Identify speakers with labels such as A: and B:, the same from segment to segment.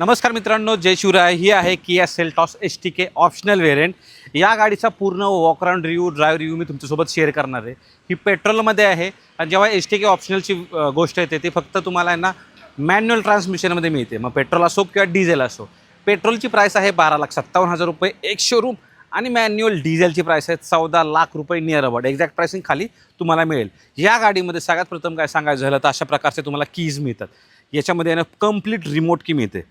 A: नमस्कार मित्रांनो जय शिवराय. ही आहे Kia Seltos S T K optional variant या गाडीचा पूर्ण walk around review drive review मी तुमच्यासोबत शेअर करणार आहे. ही पेट्रोलमध्ये आहे आणि जेव्हा एस टी के ऑप्शनलची गोष्ट येते ती फक्त तुम्हाला यांना ना मॅन्युअल ट्रान्समिशनमध्ये मिळते. मग पेट्रोल असो किंवा डिझेल असो पेट्रोलची प्राईस आहे बारा लाख सत्तावन्न हजार रुपये एक शोरूम आणि मॅन्युअल डिझेलची प्राईस आहे चौदा लाख रुपये नियर अबाउट एक्झॅक्ट प्राइसिंग खाली तुम्हाला मिळेल. या गाडीमध्ये सगळ्यात प्रथम काय सांगायचं झालं तर अशा प्रकारचे तुम्हाला कीज मिळतात. याच्यामध्ये ना कंप्लीट रिमोट की मिळते.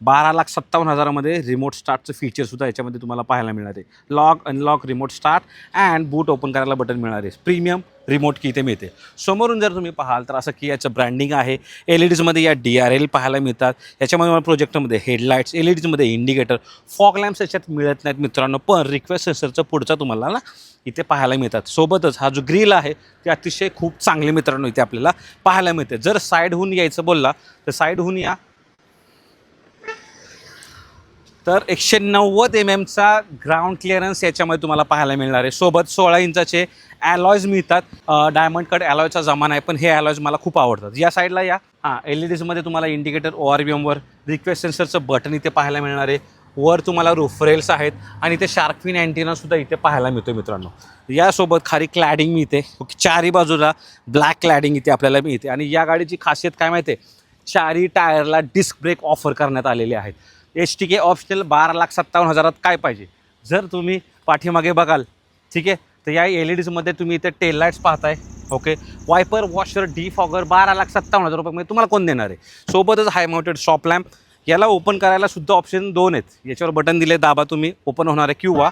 A: बारा लाख सत्तावन्न हजारामध्ये रिमोट स्टार्टचं फीचरसुद्धा याच्यामध्ये तुम्हाला पाहायला मिळणार आहे. Lock unlock remote start and boot open करायला बटन मिळणार आहे. प्रीमियम रिमोट की इथे मिळते. समोरून जर तुम्ही पाहाल तर असं की याचं ब्रँडिंग आहे. एल ई डीजमध्ये या डी आर एल पाहायला मिळतात. याच्यामध्ये मला प्रोजेक्टमध्ये हेडलाईट्स एल ई डीजमध्ये इंडिकेटर फॉग लॅम्प्स याच्यात मिळत नाहीत मित्रांनो पण रिक्वेस्ट सेन्सरचं पुढचा तुम्हाला ना इथे पाहायला मिळतात. सोबतच हा जो ग्रिल आहे ते अतिशय खूप चांगले मित्रांनो इथे आपल्याला पाहायला मिळते. जर साईडहून यायचं बोलला तर साईडहून या तर एकशे नव्वद एम एमचा ग्राउंड क्लिअरन्स याच्यामध्ये तुम्हाला पाहायला मिळणार आहे. सोबत सोळा इंचाचे ॲलॉयज मिळतात. डायमंड कट ॲलॉयचा जमाना आहे पण हे ॲलॉयज मला खूप आवडतात. या साईडला या. हां एल ई डीजमध्ये तुम्हाला इंडिकेटर ओ आर बी एमवर रिक्वेस्ट सेन्सरचं बटन इथे पाहायला मिळणार आहे. वर तुम्हाला रुफरेल्स आहेत आणि इथे शार्कफिन अँटिनासुद्धा इथे पाहायला मिळतो मित्रांनो. यासोबत खाली क्लॅडिंग मिळते. चारी बाजूला ब्लॅक क्लॅडिंग इथे आपल्याला मिळते. आणि या गाडीची खासियत काय माहिती आहे चारी टायरला डिस्क ब्रेक ऑफर करण्यात आलेले आहेत. एच टी के ऑप्शनल बारा लाख सत्तावन्न हजारात काय पाहिजे? जर तुम्ही पाठीमागे बघाल ठीक आहे? तर या एल ई डीजमध्ये तुम्ही इथे टेल लाईट्स पाहताय okay wiper washer defogger बारा लाख सत्तावन्न हजार रुपये. म्हणजे तुम्हाला कोण देणार आहे? सोबतच हाय माउंटेड शॉप लॅम्प याला ओपन करायला सुद्धा ऑप्शन दोन आहेत. याच्यावर बटन दिले दाबा तुम्ही. ओपन होणार आहे किंवा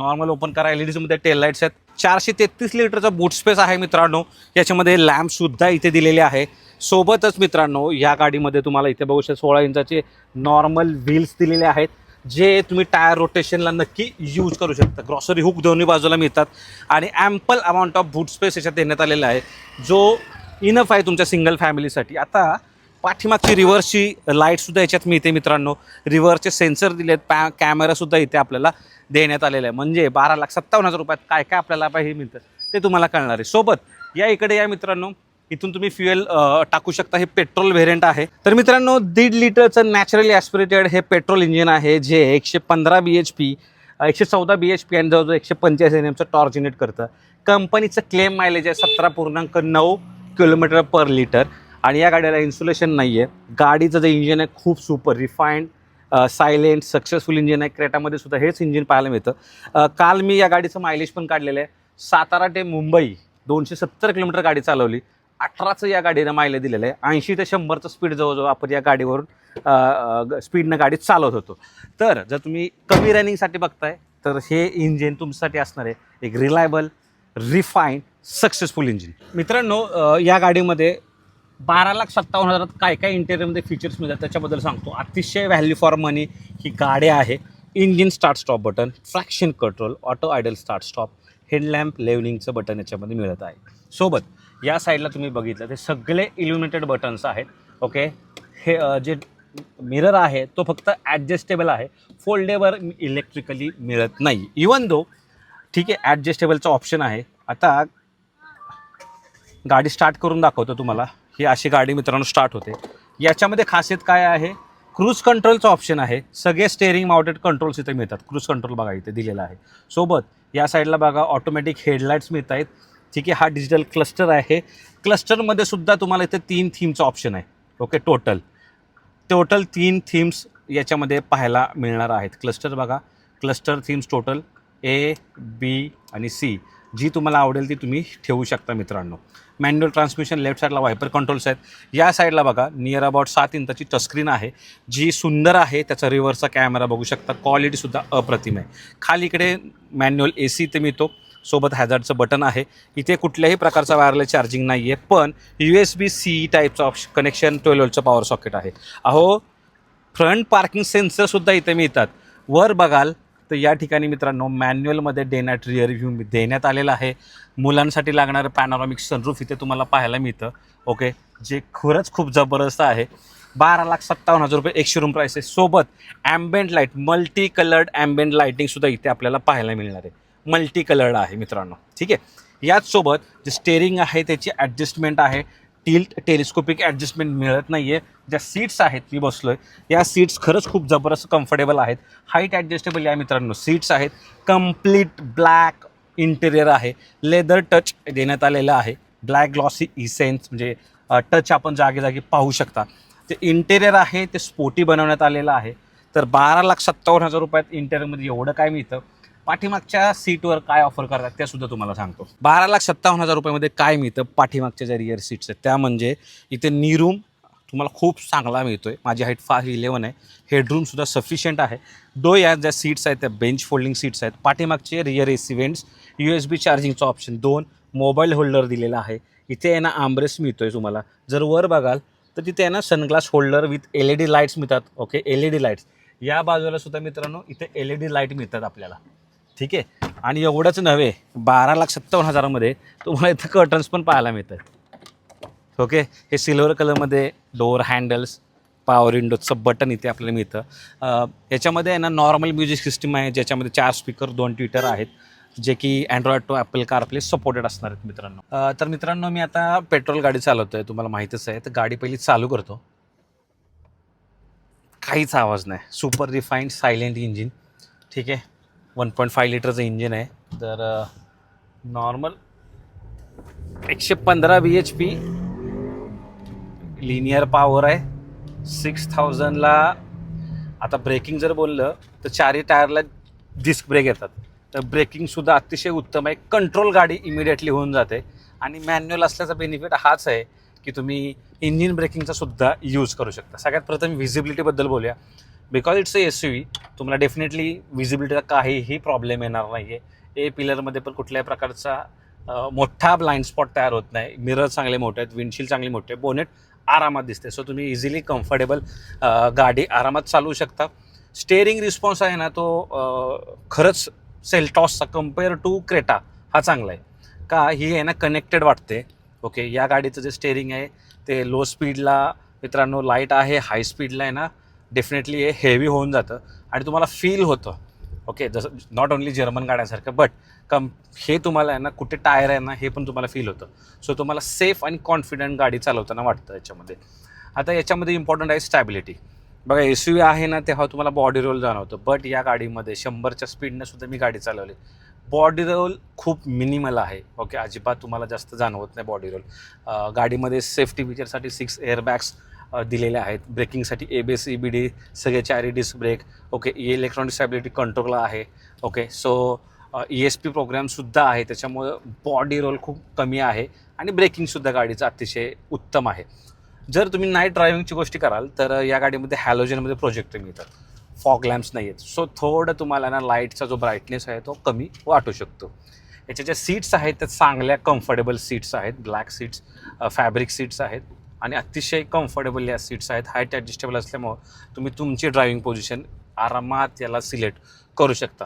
A: नॉर्मल ओपन करा. एल ई डीजमध्ये टेल लाईट्स आहेत. चारशे तेहतीस लिटरचा बूट स्पेस आहे मित्रांनो. याच्यामध्ये लॅम्पसुद्धा इथे दिलेले आहे. सोबतच मित्रांनो या गाडीमध्ये तुम्हाला इथे बघू शकता सोळा इंचाचे नॉर्मल व्हील्स दिलेले आहेत जे तुम्ही टायर रोटेशनला नक्की यूज करू शकता. ग्रॉसरी हुक दोन्ही बाजूला मिळतात. आणि ample amount of boot space याच्यात देण्यात आलेला आहे. जो इनफ आहे तुमच्या सिंगल फॅमिलीसाठी आता पाठीमागची रिव्हर्सची लाईटसुद्धा याच्यात मिळते मित्रांनो. रिव्हर्सचे सेन्सर दिले आहेत पॅ कॅमेरासुद्धा इथे आपल्याला देण्यात आलेलं आहे. म्हणजे बारा लाख सत्तावन्न हजार रुपयात काय काय आपल्याला पाहिजे मिळतं ते तुम्हाला कळणार आहे. सोबत या इकडे या मित्रांनो इथून तुम्ही फ्युएल टाकू शकता. हे पेट्रोल व्हेरियंट आहे. तर मित्रांनो दीड लिटरचं नॅचरली ॲस्पिरेटेड हे पेट्रोल इंजिन आहे जे एकशे पंधरा बी एच पी एकशे चौदा बी एच पी आणि जवळजवळ एकशे पंच्याऐंशी एन एमचं टॉर्च जनरेट करतं. कंपनीचं क्लेम मायलेज आहे सतरा पूर्णांक नऊ किलोमीटर पर लिटर आणि या गाडीला इन्सुलेशन नाही आहे गाडीचं जे इंजिन आहे खूप super refined silent successful engine आहे. क्रेटामध्ये सुद्धा हेच इंजिन पाहायला मिळतं. काल मी या गाडीचं मायलेज पण काढलेलं आहे. सातारा ते मुंबई दोनशे सत्तर किलोमीटर गाडी चालवली. अठराचं या गाडीनं मायलेज दिलेलं आहे. ऐंशी ते शंभरचं स्पीड जवळजवळ आपण या गाडीवरून स्पीडनं गाडी चालवत होतो. तर जर तुम्ही कमी रनिंगसाठी बघताय तर हे इंजिन तुमच्यासाठी असणार आहे. एक रिलायबल रिफाईन सक्सेसफुल इंजिन मित्रांनो या गाडीमध्ये बारा लाख सत्तावन्न हजारात काय काय इंटेरियरमध्ये फीचर्स मिळतात त्याच्याबद्दल सांगतो. अतिशय व्हॅल्यू फॉर मनी ही गाडी आहे. Engine start stop button traction control auto idle start stop headlamp लेवलिंगचं button याच्यामध्ये मिळत आहे. सोबत या साईडला तुम्ही बघितलं ते सगळे इल्युमिनेटेड बटन्स आहेत. ओके हे जे मिरर आहे तो फक्त ॲडजस्टेबल आहे. फोल्डेवर इलेक्ट्रिकली मिळत नाही. इवन दो ठीक आहे ॲडजस्टेबलचा ऑप्शन आहे. आता गाडी स्टार्ट करून दाखवतो तुम्हाला. ही अशी गाडी मित्रांनो स्टार्ट होते. याच्यामध्ये खासियत काय आहे? क्रूज कंट्रोलचं ऑप्शन आहे. सगळे स्टेअरिंग माउंटेड कंट्रोल्स इथे मिळतात. क्रूज कंट्रोल बघा इथे दिलेला आहे. सोबत या साईडला बघा ऑटोमॅटिक हेडलाईट्स मिळत आहेत ठीक आहे हा डिजिटल क्लस्टर आहे. क्लस्टरमध्ये सुद्धा तुम्हाला इथे तीन थीमचं ऑप्शन आहे. ओके टोटल टोटल तीन थीम्स याच्यामध्ये पाहायला मिळणार आहेत. क्लस्टर बघा. Cluster themes total A B आणि सी जी तुम्हाला आवडेल ती तुम्ही ठेवू शकता मित्रांनो. मॅन्युअल ट्रान्समिशन लेफ्ट साईडला वायपर कंट्रोल्स आहेत. या साईडला बघा नियर अबाउट सात इंचाची टचस्क्रीन आहे. जी सुंदर आहे त्याचा रिव्हर्सचा कॅमेरा बघू शकता. क्वालिटीसुद्धा अप्रतिम आहे. खाली इकडे मॅन्युअल ए सी इथे मिळतो. सोबत हॅझार्डचं बटन आहे. इथे कुठल्याही प्रकारचा वायरलेस चार्जिंग नाही आहे पण यू एस बी सी टाईपचं ऑप्शन कनेक्शन ट्वेल्वचं पॉवर सॉकेट आहे. अहो फ्रंट पार्किंग सेन्सरसुद्धा इथे मिळतात. वर बघाल तर या ठिकाणी मित्रांनो मॅन्युअलमध्ये day rear view rear view देण्यात आलेला आहे. मुलांसाठी लागणारं पॅनॉरॉमिक सनरूफ इथे तुम्हाला पाहायला मिळतं. ओके जे खरंच खूप जबरदस्त आहे. बारा लाख सत्तावन्न हजार रुपये एकशे रूम प्राईस आहे. सोबत ambient light multi coloured ambient लाईटिंगसुद्धा इथे आपल्याला पाहायला मिळणार आहे. मल्टी कलर्ड आहे मित्रांनो. ठीक आहे? याचसोबत जे स्टेअरिंग आहे त्याची ॲडजस्टमेंट आहे. टिल्ट टेलिस्कोपिक ॲडजस्टमेंट मिळत नाही आहे ज्या सीट्स आहेत मी बसलो आहे या सीट्स खरंच खूप जबरदस्त कम्फर्टेबल आहेत. हाईट ॲडजस्टेबल या मित्रांनो सीट्स आहेत. कंप्लीट ब्लॅक इंटेरियर आहे. लेदर टच देण्यात आलेलं आहे. ब्लॅक ग्लॉसी इसेन्स म्हणजे टच आपण जागी जागी पाहू शकता. ते इंटेरियर आहे ते स्पोर्टी बनवण्यात आलेलं आहे. तर बारा लाख सत्तावन्न हजार रुपयात इंटेरियरमध्ये एवढं काय मिळतं? पाठीमागच्या सीटवर काय ऑफर करतात त्या सुद्धा तुम्हाला सांगतो. बारा लाख सत्तावन्न हजार रुपयामध्ये काय मिळतं? पाठीमागच्या ज्या रिअर सीट्स आहेत त्या म्हणजे इथे निरूम तुम्हाला खूप चांगला मिळतोय. माझी हाईट फार इलेवन आहे. हेडरूमसुद्धा सफिशियंट आहे. दो या ज्या सीट्स आहेत त्या बेंच फोल्डिंग सीट्स आहेत. पाठीमागचे rear A C vents U S B चार्जिंगचं option दोन मोबाईल होल्डर दिलेला आहे. इथे आहे ना मिळतो आहे तुम्हाला. जर वर बघाल तर तिथे आहे ना sunglass holder with L E D lights मिळतात. Okay L E D lights या बाजूला सुद्धा मित्रांनो इथे एल ई डी लाइट मिळतात आपल्याला. ठीक आहे? आणि एवढंच नव्हे बारा लाख सत्तावन्न हजारामध्ये तुम्हाला इथं कर्टन्स पण पाहायला मिळतात. ओके हे सिल्वर कलरमध्ये डोअर हँडल्स पावर विंडोजचं बटन इथे आपल्याला मिळतं. याच्यामध्ये आहे ना नॉर्मल म्युझिक सिस्टीम आहे ज्याच्यामध्ये चार स्पीकर दोन ट्विटर आहेत जे की Android to Apple CarPlay supported असणार आहेत मित्रांनो. तर मित्रांनो मी आता पेट्रोल गाडी चालवतो आहे तुम्हाला माहीतच आहे. तर गाडी पहिली चालू करतो. काहीच आवाज नाही. सुपर रिफाईंड सायलेंट इंजिन ठीक आहे? वन पॉईंट फाय लिटरचं इंजिन आहे. तर नॉर्मल एकशे पंधरा B H P linear power आहे. सिक्स थाउजंडला आता ब्रेकिंग जर बोललं तर चारही टायरला डिस्क ब्रेक येतात. तर ब्रेकिंगसुद्धा अतिशय उत्तम आहे. कंट्रोल गाडी इमिडिएटली होऊन जाते. आणि मॅन्युअल असल्याचा बेनिफिट हाच आहे की तुम्ही इंजिन ब्रेकिंगचा सुद्धा यूज करू शकता. सगळ्यात प्रथम व्हिजिबिलिटीबद्दल बोलूया. Because it's a S U V तुम्हाला डेफिनेटली विजिबिलिटीचा काहीही प्रॉब्लेम येणार नाही आहे ए पिलरमध्ये पण कुठल्याही प्रकारचा मोठा ब्लाइंड स्पॉट तयार होत नाही. मिरर चांगले मोठे आहेत विंडशील चांगली मोठे आहे बोनेट आरामात दिसते. सो तुम्ही इझिली कम्फर्टेबल गाडी आरामात चालवू शकता. स्टेअरिंग रिस्पॉन्स आहे ना तो खरंच सेल्टॉसचा कंपेअर टू क्रेटा हा चांगला आहे. का ही आहे ना कनेक्टेड वाटते. ओके या गाडीचं जे स्टेअरिंग आहे ते लो स्पीडला मित्रांनो लाइट आहे हाय स्पीडला आहे ना डेफिनेटली हे हेवी होऊन जातं आणि तुम्हाला फील होतं. ओके जसं नॉट ओन्ली जर्मन गाड्यांसारखं बट कम हे तुम्हाला आहे ना कुठे टायर आहे ना हे पण तुम्हाला फील होतं. सो तुम्हाला सेफ आणि कॉन्फिडंट गाडी चालवताना वाटतं याच्यामध्ये. आता याच्यामध्ये इम्पॉर्टंट आहे स्टॅबिलिटी बघा एस यू आहे ना तेव्हा तुम्हाला बॉडी रोल जाणवतं. बट या गाडीमध्ये शंभरच्या स्पीडनं सुद्धा मी गाडी चालवली. बॉडी रोल खूप मिनिमल आहे. ओके अजिबात तुम्हाला जास्त जाणवत नाही बॉडी रोल गाडीमध्ये सेफ्टी फीचरसाठी सिक्स एअरबॅग्स दिलेल्या आहेत. ब्रेकिंगसाठी A B S E B D सगळे चारी disc e, brake. Okay electronic stability control आहे. Okay so E S P प्रोग्रामसुद्धा आहे. त्याच्यामुळं बॉडी रोल खूप कमी आहे आणि ब्रेकिंगसुद्धा गाडीचं अतिशय उत्तम आहे. जर तुम्ही नाईट ड्रायव्हिंगची गोष्टी कराल तर या गाडीमध्ये हॅलोजनमध्ये प्रोजेक्टर मिळतात. फॉग लॅम्प्स नाही आहेत सो थोडं तुम्हाला ना लाईटचा जो ब्राईटनेस आहे तो कमी वाटू शकतो. याच्या ज्या सीट्स आहेत त्या चांगल्या कम्फर्टेबल सीट्स आहेत. ब्लॅक सीट्स फॅब्रिक सीट्स आहेत. आणि अतिशय कम्फर्टेबल या सीट्स आहेत. हाईट ॲडजस्टेबल असल्यामुळं तुम्ही तुमची ड्रायव्हिंग पोझिशन आरामात याला सिलेक्ट करू शकता.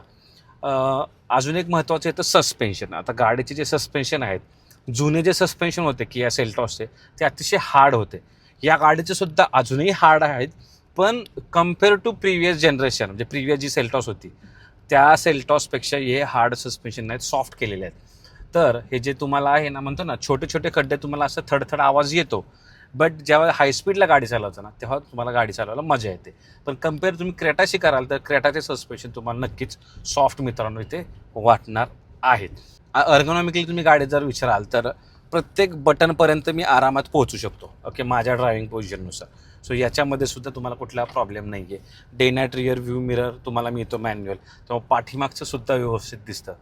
A: अजून एक महत्त्वाचं आहे तर सस्पेन्शन आता गाडीचे जे सस्पेन्शन आहेत जुने जे सस्पेन्शन होते की या सेल्टॉसचे ते अतिशय हार्ड होते. या गाडीचे सुद्धा अजूनही हार्ड आहेत पण कंपेअर टू प्रिव्हियस जनरेशन म्हणजे प्रिव्हियस जी सेल्टॉस होती त्या सेल्टॉसपेक्षा हे हार्ड सस्पेन्शन आहेत सॉफ्ट केलेले आहेत. तर हे जे तुम्हाला आहे ना म्हणतो ना छोटे छोटे खड्डे तुम्हाला असं थडथड आवाज येतो बट जेव्हा हाय स्पीडला गाडी चालवता ना तेव्हा तुम्हाला गाडी चालवायला मजा येते. पण कंपेअर तुम्ही क्रेटाशी कराल तर क्रेटाचे सस्पेन्शन तुम्हाला नक्कीच सॉफ्ट मित्रांनो इथे वाटणार आहेत. अर्गोनॉमिकली तुम्ही गाडी जर विचाराल तर प्रत्येक बटनपर्यंत मी आरामात पोहोचू शकतो. ओके माझ्या ड्रायव्हिंग पोझिशननुसार सो याच्यामध्ये सुद्धा तुम्हाला कुठला प्रॉब्लेम नाही आहे day night rear view mirror तुम्हाला मिळतो मॅन्युअल तेव्हा पाठीमागचं सुद्धा व्यवस्थित दिसतं.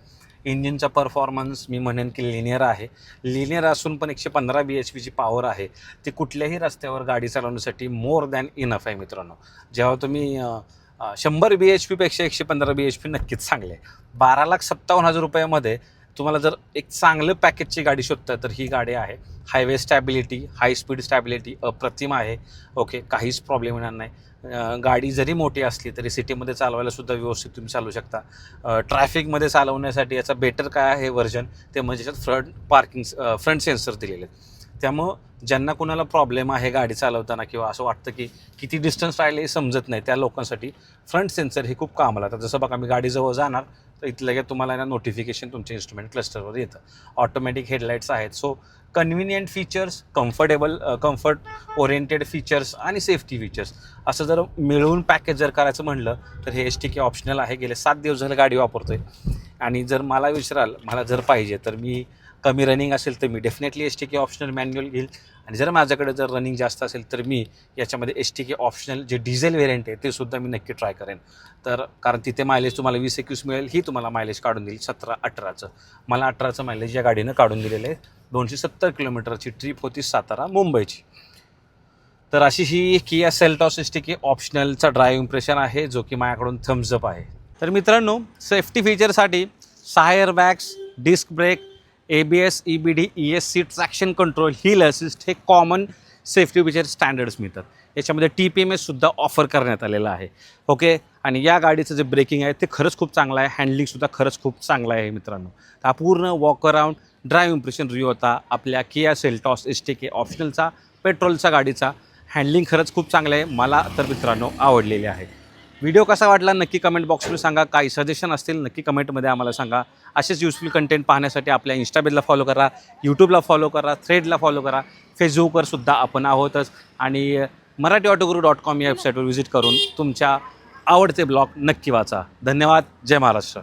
A: इंजिनचा परफॉर्मन्स मी म्हणेन की लिनियर आहे. लिनियर असून पण एकशे पंधरा बी एच पीची पॉवर आहे. ती कुठल्याही रस्त्यावर गाडी चालवण्यासाठी मोर दॅन इनफ आहे मित्रांनो. जेव्हा तुम्ही शंभर बी एच पीपेक्षा एकशे पंधरा बी एच पी नक्कीच चांगले आहे. बारा लाख सत्तावन्न हजार रुपयामध्ये तुम्हाला जर एक चांगलं पॅकेजची गाडी शोधता तर ही गाडी आहे. Highway stability high speed stability अप्रतिम आहे. ओके काहीच प्रॉब्लेम येणार नाही. गाडी जरी मोठी असली तरी सिटीमध्ये चालवायला सुद्धा व्यवस्थित तुम्ही चालवू शकता. ट्रॅफिकमध्ये चालवण्यासाठी याचा बेटर काय आहे व्हर्जन ते म्हणजे याच्यात फ्रंट पार्किंग फ्रंट सेन्सर दिलेले आहेत. त्यामुळं ज्यांना कोणाला प्रॉब्लेम आहे गाडी चालवताना किंवा असं वाटतं की किती डिस्टन्स राहिले हे समजत नाही त्या लोकांसाठी फ्रंट सेन्सर हे खूप कामाला तर जसं बघा मी गाडीजवळ जाणार तर इथं लगेच तुम्हाला ना नोटिफिकेशन तुमच्या इन्स्ट्रुमेंट क्लस्टरवर येतं. ऑटोमॅटिक हेडलाईट्स आहेत. So convenient features comfortable comfort oriented features आणि सेफ्टी फीचर्स असं जर मिळवून पॅकेज जर करायचं म्हणलं तर हे एस टी के ऑप्शनल आहे. गेले सात दिवस झाले गाडी वापरतोय. आणि जर मला विचाराल मला जर पाहिजे तर मी कमी रनिंग असेल तर मी definitely S T K optional manual घेईल. आणि जर माझ्याकडे जर रनिंग जास्त असेल तर मी याच्यामध्ये एस टी के ऑप्शनल जे डिझेल व्हेरियंट आहे ते सुद्धा मी नक्की ट्राय करेन. तर कारण तिथे मायलेज तुम्हाला वीस एकवीस मिळेल ही तुम्हाला मायलेज काढून देईल सतरा अठराचं. मला अठराचं मायलेज या गाडीनं काढून दिलेलं आहे. दोनशे सत्तर किलोमीटरची ट्रिप होती सातारा मुंबईची. तर अशी ही Kia Seltos S T K ऑप्शनलचा drive impression आहे जो की माझ्याकडून थम्सअप आहे. तर मित्रांनो सेफ्टी फीचरसाठी सहा airbags disc brake A B S E B D E S C traction control hill assist हे कॉमन सेफ्टी फीचर स्टँडर्ड्स मिळतात. याच्यामध्ये टी पी एम एससुद्धा ऑफर करण्यात आलेलं आहे. ओके आणि या गाडीचं जे ब्रेकिंग आहे ते खरंच खूप चांगलं आहे. हँडलिंगसुद्धा खरंच खूप चांगलं आहे मित्रांनो. तर हा पूर्ण walk around drive impression review होता. आपल्या Kia Seltos S T K ऑप्शनलचा पेट्रोलचा गाडीचा. हँडलिंग खरंच खूप चांगलं आहे. मला तर मित्रांनो आवडलेले आहे. व्हिडिओ कसा वाटला नक्की कमेंट बॉक्समध्ये सांगा. काही सजेशन असतील नक्की कमेंटमध्ये आम्हाला सांगा. असेच युजफुल कंटेंट पाहण्यासाठी आपल्या इंस्टापेजला फॉलो करा यूट्यूबला फॉलो करा थ्रेडला फॉलो करा. फेसबुकवर सुद्धा आपण आहोतच. आणि मराठी ऑटोगुरू डॉट कॉम या वेबसाईटवर व्हिजिट करून तुमच्या आवडते ब्लॉग नक्की वाचा. धन्यवाद. जय महाराष्ट्र.